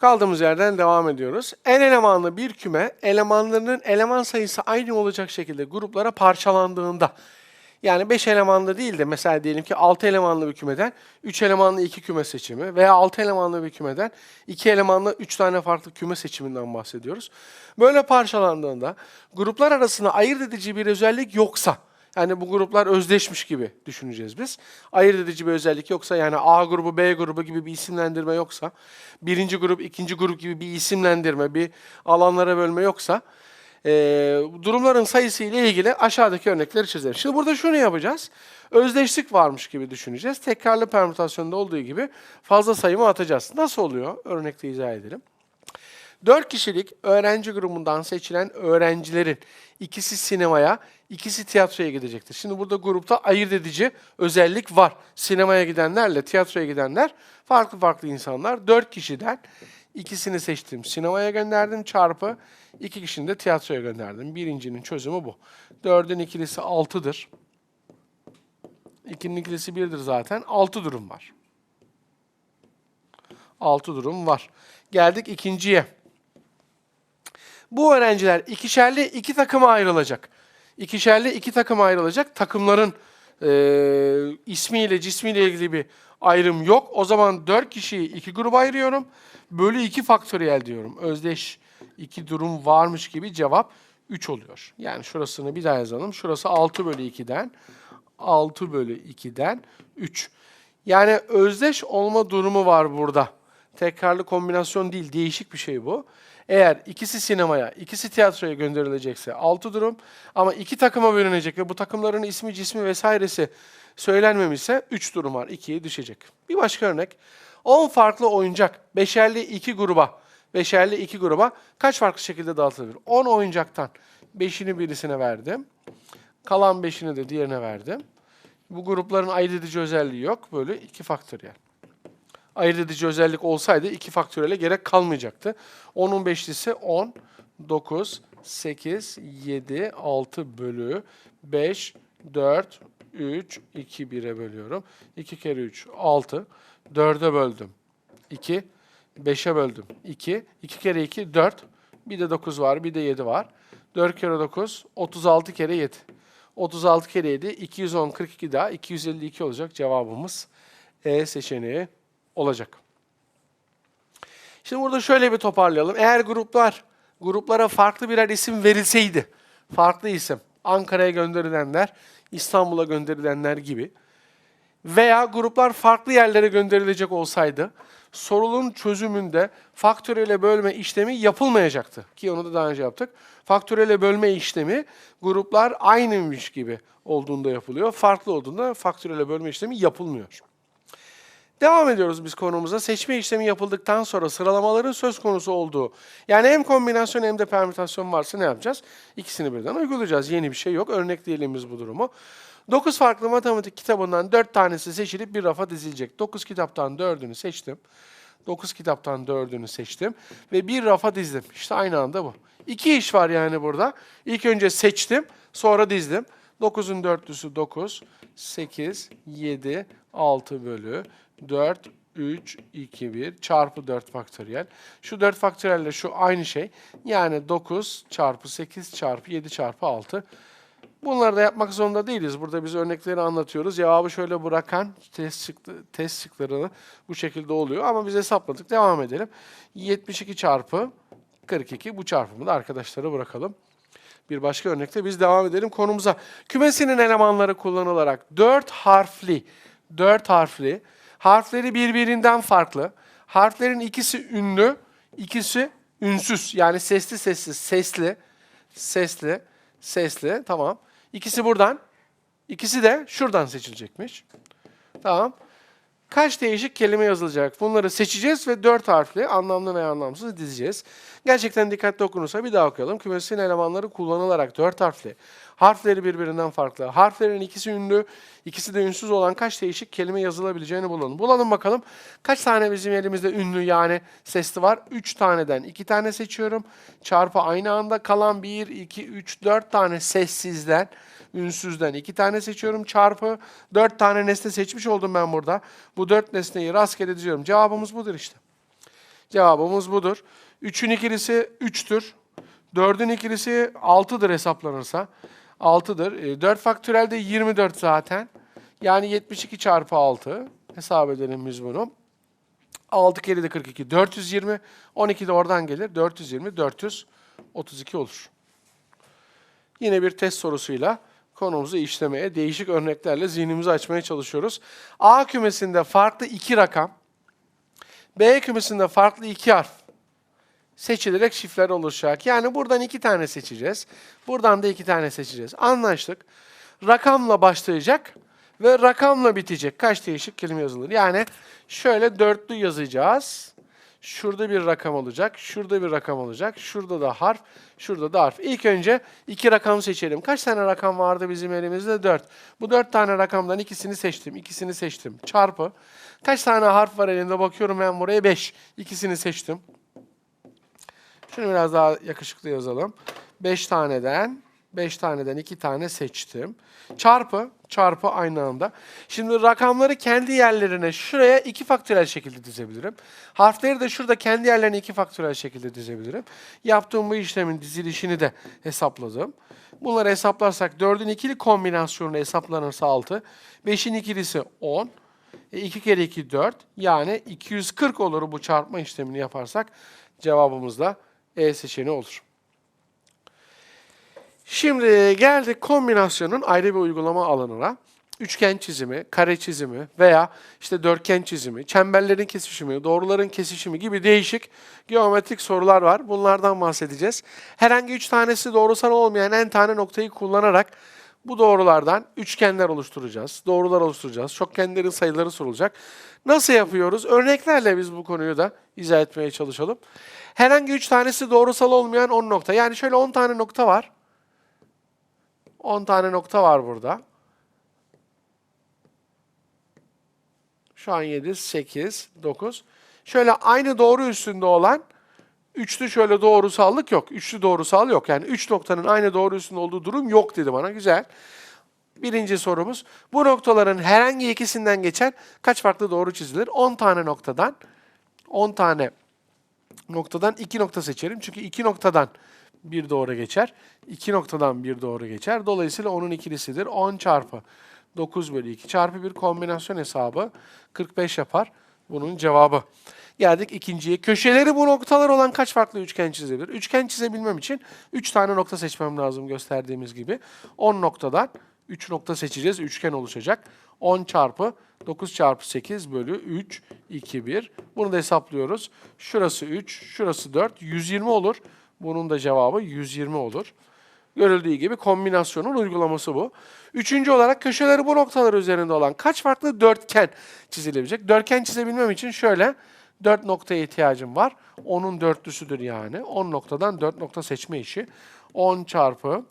Kaldığımız yerden devam ediyoruz. En elemanlı bir küme elemanlarının eleman sayısı aynı olacak şekilde gruplara parçalandığında yani 5 elemanlı değil de mesela diyelim ki 6 elemanlı bir kümeden 3 elemanlı 2 küme seçimi veya 6 elemanlı bir kümeden 2 elemanlı 3 tane farklı küme seçiminden bahsediyoruz. Böyle parçalandığında gruplar arasında ayırt edici bir özellik yoksa yani bu gruplar özdeşmiş gibi düşüneceğiz biz. Ayırt edici bir özellik yoksa yani A grubu, B grubu gibi bir isimlendirme yoksa, birinci grup, ikinci grup gibi bir isimlendirme, bir alanlara bölme yoksa e, durumların sayısı ile ilgili aşağıdaki örnekleri çizelim. Şimdi burada şunu yapacağız. Özdeşlik varmış gibi düşüneceğiz. Tekrarlı permütasyonda olduğu gibi fazla sayımı atacağız. Nasıl oluyor? Örnekte izah edelim. 4 kişilik öğrenci grubundan seçilen öğrencilerin ikisi sinemaya, ikisi tiyatroya gidecektir. Şimdi burada grupta ayırt edici özellik var. Sinemaya gidenlerle tiyatroya gidenler farklı farklı insanlar. 4 kişiden ikisini seçtim. Sinemaya gönderdim çarpı iki kişinin de tiyatroya gönderdim. Birincinin çözümü bu. 4'ün ikilisi 6'dır. 2'nin ikilisi 1'dir zaten. 6 durum var. 6 durum var. Geldik ikinciye. Bu öğrenciler ikişerli iki takıma ayrılacak. İkişerli iki takıma ayrılacak. Takımların e, ismiyle cismiyle ilgili bir ayrım yok. O zaman dört kişiyi iki gruba ayırıyorum. Bölü iki faktöriyel diyorum. Özdeş iki durum varmış gibi cevap 3 oluyor. Yani şurasını bir daha yazalım. Şurası 6 bölü 2'den 6 bölü 2'den 3. Yani özdeş olma durumu var burada. Tekrarlı kombinasyon değil, değişik bir şey bu. Eğer ikisi sinemaya, ikisi tiyatroya gönderilecekse 6 durum ama iki takıma bölünecek ve bu takımların ismi, cismi vesairesi söylenmemişse 3 durum var. 2'ye düşecek. Bir başka örnek. 10 farklı oyuncak, beşerli iki gruba, beşerli iki gruba kaç farklı şekilde dağıtılabilir? 10 oyuncaktan 5'ini birisine verdim. Kalan 5'ini de diğerine verdim. Bu grupların ayırt edici özelliği yok. Böyle iki faktöriyel ayırt edici özellik olsaydı iki faktöriyele gerek kalmayacaktı. 10'un beşlisi 10, 9, 8, 7, 6 bölü 5, 4, 3, 2, 1'e bölüyorum. 2 kere 3, 6. 4'e böldüm. 2, 5'e böldüm. 2, 2 kere 2, 4. Bir de 9 var, bir de 7 var. 4 kere 9, 36 kere 7. 36 kere 7, 210, 42 daha, 252 olacak cevabımız. E seçeneği olacak. Şimdi burada şöyle bir toparlayalım. Eğer gruplar, gruplara farklı birer isim verilseydi, farklı isim, Ankara'ya gönderilenler, İstanbul'a gönderilenler gibi veya gruplar farklı yerlere gönderilecek olsaydı, sorunun çözümünde faktörele bölme işlemi yapılmayacaktı. Ki onu da daha önce yaptık. Faktörele bölme işlemi gruplar aynıymış gibi olduğunda yapılıyor. Farklı olduğunda faktörele bölme işlemi yapılmıyor. Devam ediyoruz biz konumuza. Seçme işlemi yapıldıktan sonra sıralamaların söz konusu olduğu, yani hem kombinasyon hem de permütasyon varsa ne yapacağız? İkisini birden uygulayacağız. Yeni bir şey yok. Örnekleyelim bu durumu. 9 farklı matematik kitabından 4 tanesi seçilip bir rafa dizilecek. 9 kitaptan 4'ünü seçtim. 9 kitaptan 4'ünü seçtim ve bir rafa dizdim. İşte aynı anda bu. İki iş var yani burada. İlk önce seçtim, sonra dizdim. 9'un dörtlüsü 9, 8, 7, 6 bölü 4, 3, 2, 1 çarpı 4 faktöriyel. Şu 4 faktöriyelle şu aynı şey. Yani 9 çarpı 8 çarpı 7 çarpı 6. Bunları da yapmak zorunda değiliz. Burada biz örnekleri anlatıyoruz. Cevabı şöyle bırakan test, şıklı, test şıklarını bu şekilde oluyor. Ama biz hesapladık. Devam edelim. 72 çarpı 42. Bu çarpımı da arkadaşlara bırakalım. Bir başka örnekte biz devam edelim konumuza. Kümesinin elemanları kullanılarak 4 harfli, 4 harfli, harfleri birbirinden farklı, harflerin ikisi ünlü, ikisi ünsüz. Yani sesli sessiz, sesli, sesli, sesli. Tamam. İkisi buradan, ikisi de şuradan seçilecekmiş. Tamam. Kaç değişik kelime yazılacak? Bunları seçeceğiz ve dört harfli anlamlı veya anlamsız dizeceğiz. Gerçekten dikkatli okunursa bir daha okuyalım. Kümesin elemanları kullanılarak dört harfli. Harfleri birbirinden farklı. Harflerin ikisi ünlü, ikisi de ünsüz olan kaç değişik kelime yazılabileceğini bulalım. Bulalım bakalım. Kaç tane bizim elimizde ünlü yani sesli var? Üç taneden iki tane seçiyorum. Çarpı aynı anda kalan bir, iki, üç, dört tane sessizden ünsüzden iki tane seçiyorum. Çarpı dört tane nesne seçmiş oldum ben burada. Bu dört nesneyi rastgele diziyorum. Cevabımız budur işte. Cevabımız budur. 3'ün ikilisi 3'tür. 4'ün ikilisi 6'dır hesaplanırsa. 6'dır. 4 faktörel de 24 zaten. Yani 72 çarpı 6. Hesap edelim biz bunu. 6 kere de 42. 420. 12 de oradan gelir. 420, 432 olur. Yine bir test sorusuyla konumuzu işlemeye, değişik örneklerle zihnimizi açmaya çalışıyoruz. A kümesinde farklı iki rakam, B kümesinde farklı iki harf seçilerek şifreler oluşacak. Yani buradan iki tane seçeceğiz. Buradan da iki tane seçeceğiz. Anlaştık. Rakamla başlayacak ve rakamla bitecek. Kaç değişik kelime yazılır? Yani şöyle dörtlü yazacağız. Şurada bir rakam olacak, şurada bir rakam olacak, şurada da harf, şurada da harf. İlk önce iki rakam seçelim. Kaç tane rakam vardı bizim elimizde? Dört. Bu dört tane rakamdan ikisini seçtim, ikisini seçtim. Çarpı. Kaç tane harf var elimde? Bakıyorum ben buraya beş. İkisini seçtim. Şunu biraz daha yakışıklı yazalım. 5 taneden 5 taneden 2 tane seçtim. Çarpı, çarpı aynı anda. Şimdi rakamları kendi yerlerine şuraya iki faktörel şekilde dizebilirim. Harfleri de şurada kendi yerlerine iki faktörel şekilde dizebilirim. Yaptığım bu işlemin dizilişini de hesapladım. Bunları hesaplarsak 4'ün ikili kombinasyonu hesaplanırsa 6. 5'in ikilisi 10. E, 2 kere 2 4. Yani 240 olur bu çarpma işlemini yaparsak. Cevabımız da E seçeneği olur. Şimdi geldik kombinasyonun ayrı bir uygulama alanına. Üçgen çizimi, kare çizimi veya işte dörtgen çizimi, çemberlerin kesişimi, doğruların kesişimi gibi değişik geometrik sorular var. Bunlardan bahsedeceğiz. Herhangi üç tanesi doğrusal olmayan en tane noktayı kullanarak bu doğrulardan üçgenler oluşturacağız, doğrular oluşturacağız, çokgenlerin sayıları sorulacak. Nasıl yapıyoruz? Örneklerle biz bu konuyu da izah etmeye çalışalım. Herhangi üç tanesi doğrusal olmayan 10 nokta. Yani şöyle 10 tane nokta var. 10 tane nokta var burada. Şu an 7, 8, 9. Şöyle aynı doğru üstünde olan üçlü şöyle doğrusallık yok. Üçlü doğrusal yok. Yani üç noktanın aynı doğru üstünde olduğu durum yok dedi bana. Güzel. Birinci sorumuz. Bu noktaların herhangi ikisinden geçen kaç farklı doğru çizilir? 10 tane noktadan 10 tane noktadan 2 nokta seçerim. Çünkü 2 noktadan bir doğru geçer. 2 noktadan bir doğru geçer. Dolayısıyla onun ikilisidir. 10 çarpı 9 bölü 2 çarpı bir kombinasyon hesabı 45 yapar. Bunun cevabı. Geldik ikinciye. Köşeleri bu noktalar olan kaç farklı üçgen çizebilir? Üçgen çizebilmem için 3 tane nokta seçmem lazım gösterdiğimiz gibi. 10 noktadan 3 nokta seçeceğiz. Üçgen oluşacak. 10 çarpı 9 çarpı 8 bölü 3, 2, 1. Bunu da hesaplıyoruz. Şurası 3, şurası 4. 120 olur. Bunun da cevabı 120 olur. Görüldüğü gibi kombinasyonun uygulaması bu. Üçüncü olarak köşeleri bu noktalar üzerinde olan kaç farklı dörtgen çizilebilecek? Dörtgen çizebilmem için şöyle dört noktaya ihtiyacım var. Onun dörtlüsüdür yani. 10 noktadan 4 nokta seçme işi. 10 çarpı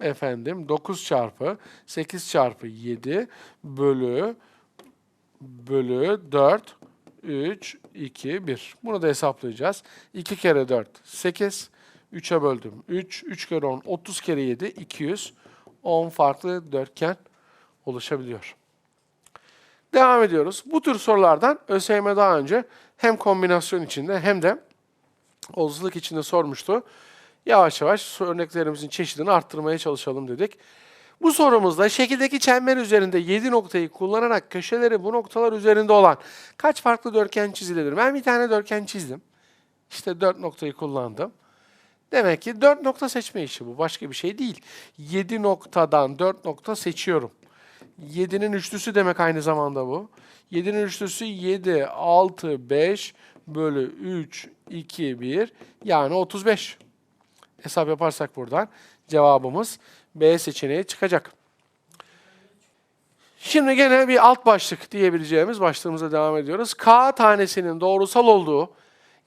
efendim 9 çarpı 8 çarpı 7 bölü bölü 4 3 2 1. Bunu da hesaplayacağız. 2 kere 4 8 3'e böldüm. 3 3 kere 10 30 kere 7 200 10 farklı dörtgen oluşabiliyor. Devam ediyoruz. Bu tür sorulardan ÖSYM daha önce hem kombinasyon içinde hem de olasılık içinde sormuştu. Yavaş yavaş örneklerimizin çeşidini arttırmaya çalışalım dedik. Bu sorumuzda şekildeki çember üzerinde 7 noktayı kullanarak köşeleri bu noktalar üzerinde olan kaç farklı dörtgen çizilebilir? Ben bir tane dörtgen çizdim. İşte 4 noktayı kullandım. Demek ki 4 nokta seçme işi bu. Başka bir şey değil. 7 noktadan 4 nokta seçiyorum. 7'nin üçlüsü demek aynı zamanda bu. 7'nin üçlüsü 7, 6, 5 bölü 3, 2, 1 yani 35. Hesap yaparsak buradan cevabımız B seçeneği çıkacak. Şimdi gene bir alt başlık diyebileceğimiz başlığımıza devam ediyoruz. K tanesinin doğrusal olduğu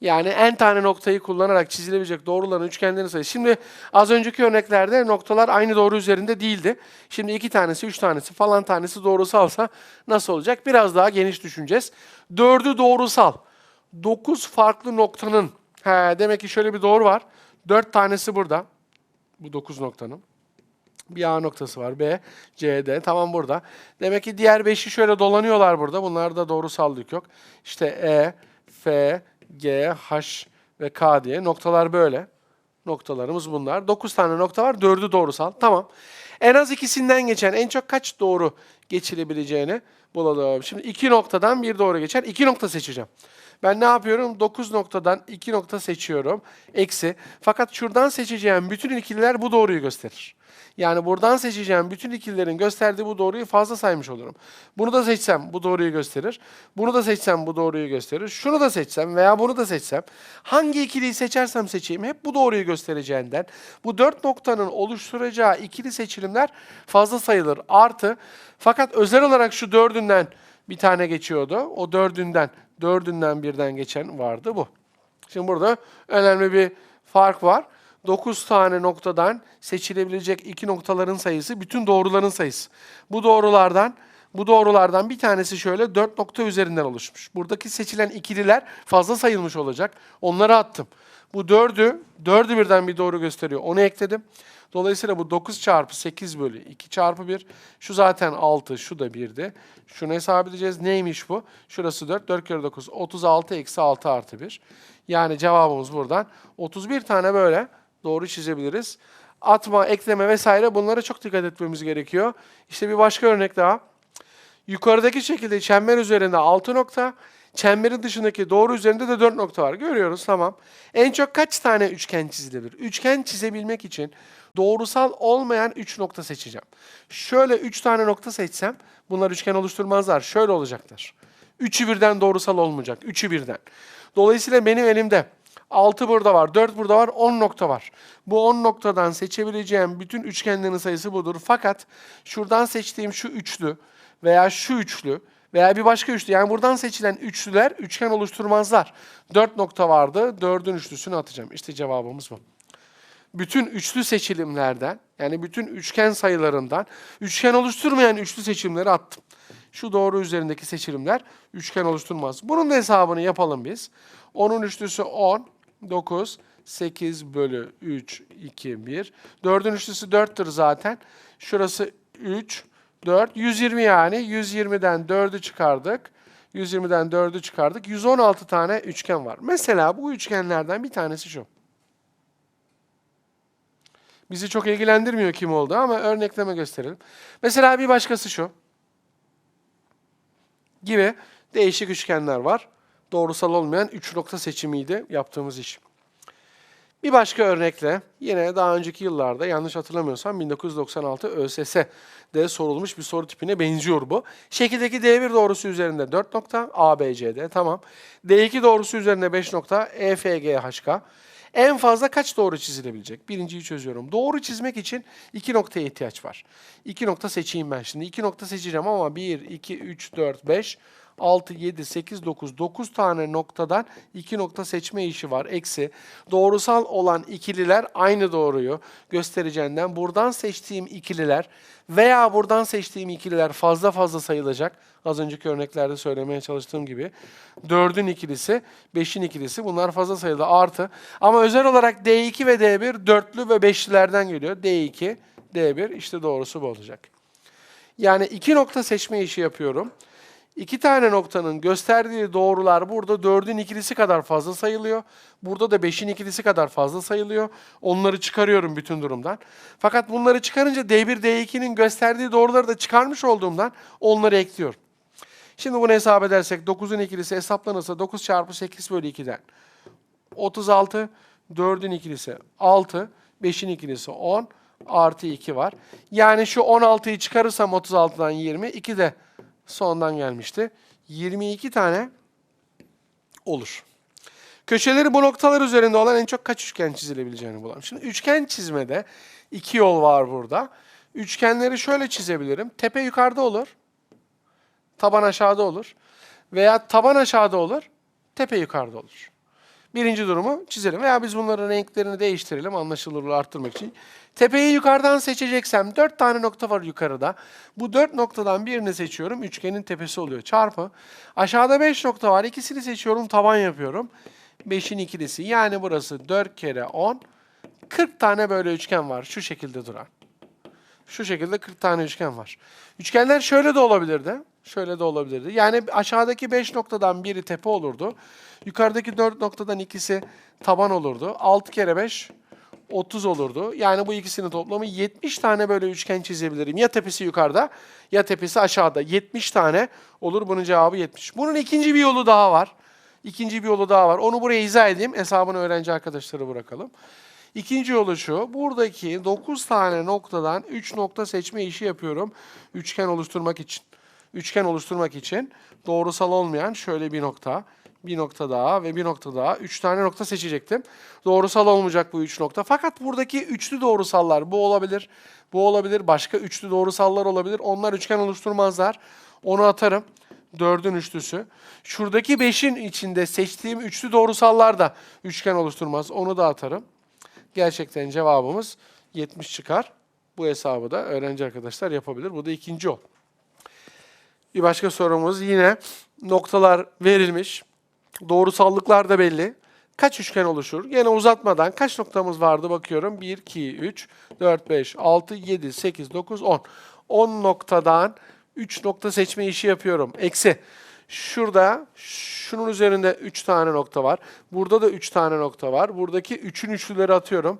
yani n tane noktayı kullanarak çizilebilecek doğruların üçgenlerin sayısı. Şimdi az önceki örneklerde noktalar aynı doğru üzerinde değildi. Şimdi iki tanesi, üç tanesi falan tanesi doğrusalsa nasıl olacak? Biraz daha geniş düşüneceğiz. Dördü doğrusal. Dokuz farklı noktanın, he, demek ki şöyle bir doğru var. Dört tanesi burada. Bu dokuz noktanın. Bir A noktası var. B, C, D. Tamam burada. Demek ki diğer beşi şöyle dolanıyorlar burada. Bunlarda doğrusallık yok. İşte E, F, G, H ve K diye noktalar böyle. Noktalarımız bunlar. 9 tane nokta var. 4'ü doğrusal. Tamam. En az ikisinden geçen en çok kaç doğru geçilebileceğini bulalım. Şimdi iki noktadan bir doğru geçer. İki nokta seçeceğim. Ben ne yapıyorum? 9 noktadan 2 nokta seçiyorum. Eksi. Fakat şuradan seçeceğim bütün ikililer bu doğruyu gösterir. Yani buradan seçeceğim bütün ikililerin gösterdiği bu doğruyu fazla saymış olurum. Bunu da seçsem bu doğruyu gösterir. Bunu da seçsem bu doğruyu gösterir. Şunu da seçsem veya bunu da seçsem hangi ikiliyi seçersem seçeyim hep bu doğruyu göstereceğinden bu dört noktanın oluşturacağı ikili seçilimler fazla sayılır. Artı fakat özel olarak şu dördünden bir tane geçiyordu. O dördünden, dördünden birden geçen vardı bu. Şimdi burada önemli bir fark var. 9 tane noktadan seçilebilecek iki noktaların sayısı bütün doğruların sayısı. Bu doğrulardan bu doğrulardan bir tanesi şöyle 4 nokta üzerinden oluşmuş. Buradaki seçilen ikililer fazla sayılmış olacak. Onları attım. Bu 4'ü, 4'ü birden bir doğru gösteriyor. Onu ekledim. Dolayısıyla bu 9 çarpı 8 bölü 2 çarpı 1. Şu zaten 6, şu da 1'di. Şunu hesap edeceğiz. Neymiş bu? Şurası 4, 4 kere 9, 36 eksi 6 artı 1. Yani cevabımız buradan 31 tane böyle doğru çizebiliriz. Atma, ekleme vesaire bunlara çok dikkat etmemiz gerekiyor. İşte bir başka örnek daha. Yukarıdaki şekilde çember üzerinde 6 nokta, çemberin dışındaki doğru üzerinde de 4 nokta var. Görüyoruz tamam. En çok kaç tane üçgen çizilebilir? Üçgen çizebilmek için doğrusal olmayan 3 nokta seçeceğim. Şöyle 3 tane nokta seçsem bunlar üçgen oluşturmazlar. Şöyle olacaklar. Üçü birden doğrusal olmayacak. Üçü birden. Dolayısıyla benim elimde 6 burada var, 4 burada var, 10 nokta var. Bu 10 noktadan seçebileceğim bütün üçgenlerin sayısı budur. Fakat şuradan seçtiğim şu üçlü veya şu üçlü veya bir başka üçlü yani buradan seçilen üçlüler üçgen oluşturmazlar. 4 nokta vardı, 4'ün üçlüsünü atacağım. İşte cevabımız bu. Bütün üçlü seçilimlerden yani bütün üçgen sayılarından üçgen oluşturmayan üçlü seçimleri attım. Şu doğru üzerindeki seçilimler üçgen oluşturmaz. Bunun da hesabını yapalım biz. 10'un üçlüsü 10, 9, 8 bölü 3, 2, 1. 4'ün üçlüsü 4'tür zaten. Şurası 3, 4, 120 yani. 120'den 4'ü çıkardık. 120'den 4'ü çıkardık. 116 tane üçgen var. Mesela bu üçgenlerden bir tanesi şu. Bizi çok ilgilendirmiyor kim oldu ama örnekleme gösterelim. Mesela bir başkası şu. Gibi değişik üçgenler var. Doğrusal olmayan 3 nokta seçimiydi yaptığımız iş. Bir başka örnekle yine daha önceki yıllarda yanlış hatırlamıyorsam 1996 ÖSS'de sorulmuş bir soru tipine benziyor bu. Şekildeki D1 doğrusu üzerinde 4 nokta ABCD tamam. D2 doğrusu üzerinde 5 nokta EFGHK. En fazla kaç doğru çizilebilecek? Birinciyi çözüyorum. Doğru çizmek için iki noktaya ihtiyaç var. İki nokta seçeyim ben şimdi. İki nokta seçeceğim ama 1, 2, 3, 4, 5, 6, 7, 8, 9, 9 tane noktadan iki nokta seçme işi var. Eksi doğrusal olan ikililer aynı doğruyu göstereceğinden buradan seçtiğim ikililer veya buradan seçtiğim ikililer fazla fazla sayılacak. Az önceki örneklerde söylemeye çalıştığım gibi. 4'ün ikilisi, 5'in ikilisi bunlar fazla sayılı artı. Ama özel olarak D2 ve D1 dörtlü ve beşlilerden geliyor. D2, D1 işte doğrusu bu olacak. Yani iki nokta seçme işi yapıyorum. İki tane noktanın gösterdiği doğrular burada dördün ikilisi kadar fazla sayılıyor. Burada da beşin ikilisi kadar fazla sayılıyor. Onları çıkarıyorum bütün durumdan. Fakat bunları çıkarınca D1, D2'nin gösterdiği doğruları da çıkarmış olduğumdan onları ekliyorum. Şimdi bunu hesap edersek 9'un ikilisi hesaplanırsa 9 çarpı 8 bölü 2'den 36, 4'ün ikilisi 6, 5'in ikilisi 10, artı 2 var. Yani şu 16'yı çıkarırsam 36'dan 20, 2 de sondan gelmişti. 22 tane olur. Köşeleri bu noktalar üzerinde olan en çok kaç üçgen çizilebileceğini bulalım. Şimdi üçgen çizmede iki yol var burada. Üçgenleri şöyle çizebilirim. Tepe yukarıda olur. Taban aşağıda olur. Veya taban aşağıda olur. Tepe yukarıda olur. Birinci durumu çizelim. Veya biz bunların renklerini değiştirelim anlaşılırlığı arttırmak için. Tepeyi yukarıdan seçeceksem dört tane nokta var yukarıda. Bu dört noktadan birini seçiyorum. Üçgenin tepesi oluyor. Çarpı. Aşağıda beş nokta var. İkisini seçiyorum. Taban yapıyorum. Beşin ikilisi. Yani burası 4 kere 10. 40 tane böyle üçgen var. Şu şekilde duran. Şu şekilde 40 tane üçgen var. Üçgenler şöyle de olabilirdi. Şöyle de olabilirdi. Yani aşağıdaki 5 noktadan biri tepe olurdu. Yukarıdaki 4 noktadan ikisi taban olurdu. 6 kere 5 30 olurdu. Yani bu ikisinin toplamı 70 tane böyle üçgen çizebilirim. Ya tepesi yukarıda ya tepesi aşağıda. 70 tane olur. Bunun cevabı 70. Bunun ikinci bir yolu daha var. İkinci bir yolu daha var. Onu buraya izah edeyim. Hesabını öğrenci arkadaşlara bırakalım. İkinci yolu şu. Buradaki 9 tane noktadan 3 nokta seçme işi yapıyorum. Üçgen oluşturmak için. Üçgen oluşturmak için doğrusal olmayan şöyle bir nokta, bir nokta daha ve bir nokta daha. Üç tane nokta seçecektim. Doğrusal olmayacak bu üç nokta. Fakat buradaki üçlü doğrusallar bu olabilir, bu olabilir, başka üçlü doğrusallar olabilir. Onlar üçgen oluşturmazlar. Onu atarım. Dördün üçlüsü. Şuradaki beşin içinde seçtiğim üçlü doğrusallar da üçgen oluşturmaz. Onu da atarım. Gerçekten cevabımız 70 çıkar. Bu hesabı da öğrenci arkadaşlar yapabilir. Bu da ikinci yol. Bir başka sorumuz yine noktalar verilmiş. Doğrusallıklar da belli. Kaç üçgen oluşur? Yine uzatmadan kaç noktamız vardı bakıyorum. 1, 2, 3, 4, 5, 6, 7, 8, 9, 10. 10 noktadan 3 nokta seçme işi yapıyorum. Eksi. Şurada şunun üzerinde 3 tane nokta var. Burada da 3 tane nokta var. Buradaki 3'ün üçlüleri atıyorum.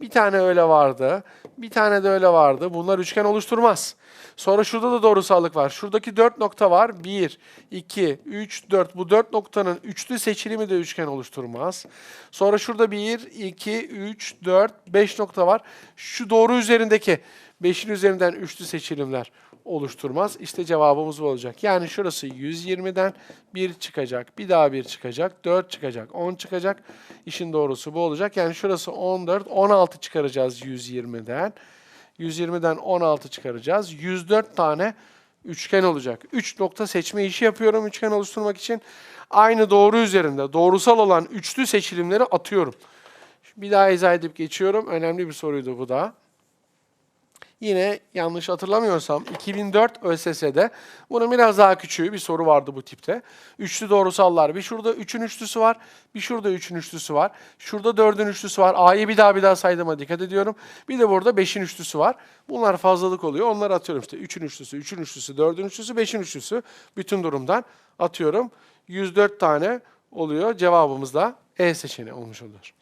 Bir tane öyle vardı. Bir tane de öyle vardı. Bunlar üçgen oluşturmaz. Sonra şurada da doğrusallık var. Şuradaki 4 nokta var. 1, 2, 3, 4. Bu 4 noktanın üçlü seçilimi de üçgen oluşturmaz. Sonra şurada 1, 2, 3, 4, 5 nokta var. Şu doğru üzerindeki 5'in üzerinden üçlü seçilimler oluşturmaz. İşte cevabımız bu olacak. Yani şurası 120'den 1 çıkacak, bir daha 1 çıkacak, 4 çıkacak, 10 çıkacak. İşin doğrusu bu olacak. Yani şurası 14, 16 çıkaracağız 120'den. 120'den 16 çıkaracağız. 104 tane üçgen olacak. 3 nokta seçme işi yapıyorum üçgen oluşturmak için. Aynı doğru üzerinde doğrusal olan üçlü seçilimleri atıyorum. Bir daha izah edip geçiyorum. Önemli bir soruydu bu da. Yine yanlış hatırlamıyorsam 2004 ÖSS'de bunun biraz daha küçüğü bir soru vardı bu tipte. Üçlü doğrusallar. Bir şurada 3'ün üçlüsü var, bir şurada 3'ün üçlüsü var. Şurada 4'ün üçlüsü var. A'yı bir daha bir daha saydığıma dikkat ediyorum. Bir de burada 5'in üçlüsü var. Bunlar fazlalık oluyor. Onları atıyorum işte 3'ün üçlüsü, 3'ün üçlüsü, 4'ün üçlüsü, 5'in üçlüsü. Bütün durumdan atıyorum. 104 tane oluyor. Cevabımız da E seçeneği olmuş olur.